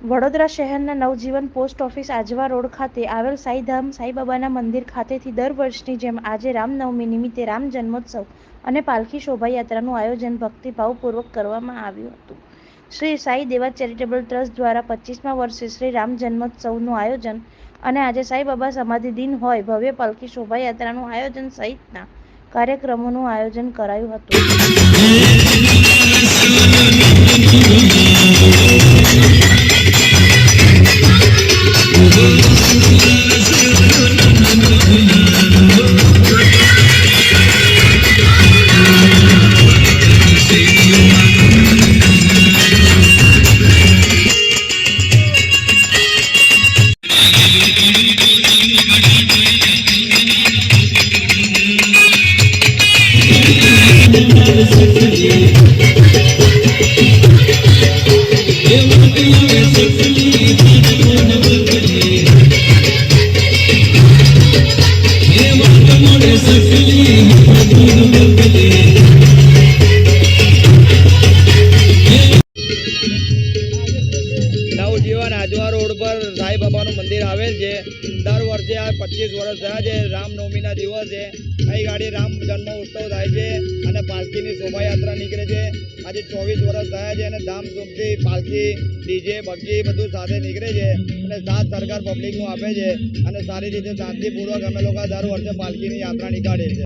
વડોદરા શહેરના Navjivan post office Ajwa road ખાતે આવેલ સાઈધામ સાઈબાબાના મંદિર ખાતેથી દર વર્ષની જેમ આજે રામનવમી નિમિત્તે રામ જન્મોત્સવ અને પાલખી શોભાયાત્રાનું આયોજન ભક્તિભાવપૂર્વક કરવામાં આવ્યું હતું. શ્રી સાઈ દેવા ચેરિટેબલ ટ્રસ્ટ દ્વારા પચીસમા વર્ષે શ્રી રામ જન્મોત્સવનું આયોજન અને આજે સાઈબાબા સમાધિ દિન હોય ભવ્ય પાલખી શોભાયાત્રાનું આયોજન સહિતના કાર્યક્રમોનું આયોજન કરાયું હતું. આજવા રોડ પર સાંઈબાબાનું મંદિર આવેલ છે. દર વર્ષે આ પચીસ વર્ષ થયા છે. રામનવમીના દિવસે અહીં ગાડી રામ જન્મ ઉત્સવ થાય છે અને પાલખીની શોભાયાત્રા નીકળે છે. આજે ચોવીસ વર્ષ થયા છે અને ધામધૂમથી પાલખી, ડીજે બગ્ગી બધું સાથે નીકળે છે અને સાથ સરકાર પબ્લિકનું આપે છે અને સારી રીતે શાંતિપૂર્વક અમે લોકો દર વર્ષે પાલખીની યાત્રા નીકાળીએ છીએ.